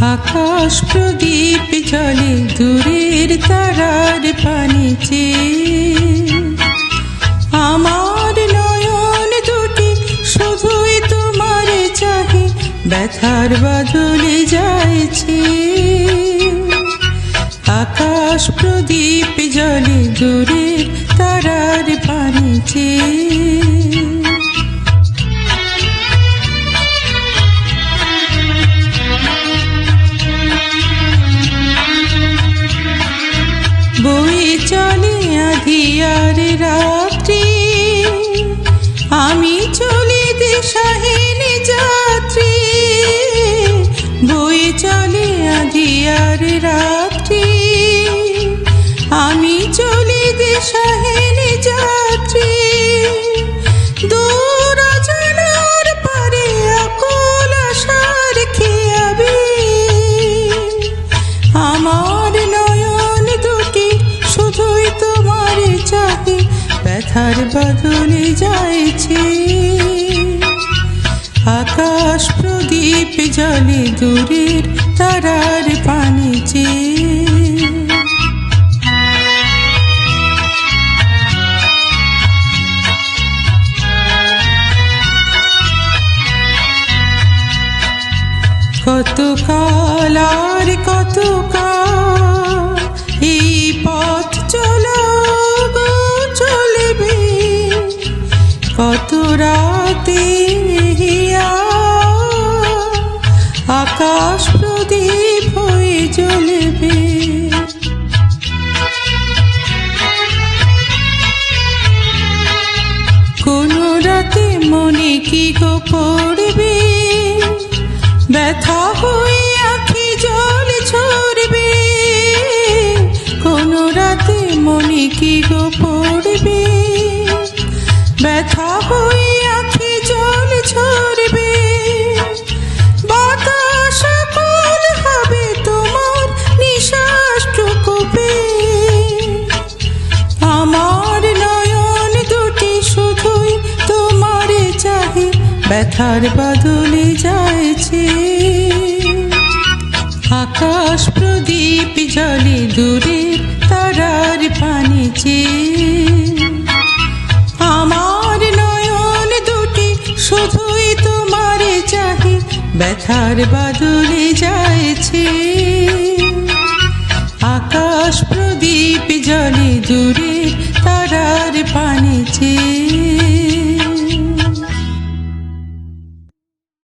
আকাশ প্রদীপ জলে দূরের তারার পানিতে। আমার নয়ন দুটি শুধুই তোমার চাহে, ব্যথার বাদলে যাইছে। আকাশ প্রদীপ জলে দূরের তারার পানিতে। আধিয়ার রাত্রি, আমি চলি দিশাহীন যাত্রী। দূর জানার পারে আকুল আশার খেয়াবে। আমার নয়ন দুটি, শুধুই তোমার চাহে ব্যথার বদলে যাইছে প্রদীপ জলে দূরের তারার পানিছে কত কাল আর কত কাল এই পথ চলো চলবে। কত রাতে কি গো পড়বে ব্যথা হয়ে আখি জল ছড়বে কোন রাতে মনে কি গো পড়বে? ব্যথা হয়ে ব্যথার বদলে যাইছে। আকাশ প্রদীপ জলে দূরে তারার পানিছে আমার নয়ন দুটি শুধুই তোমার চাহি, ব্যথার বদলে যাইছে। আকাশ প্রদীপ জলে দূরে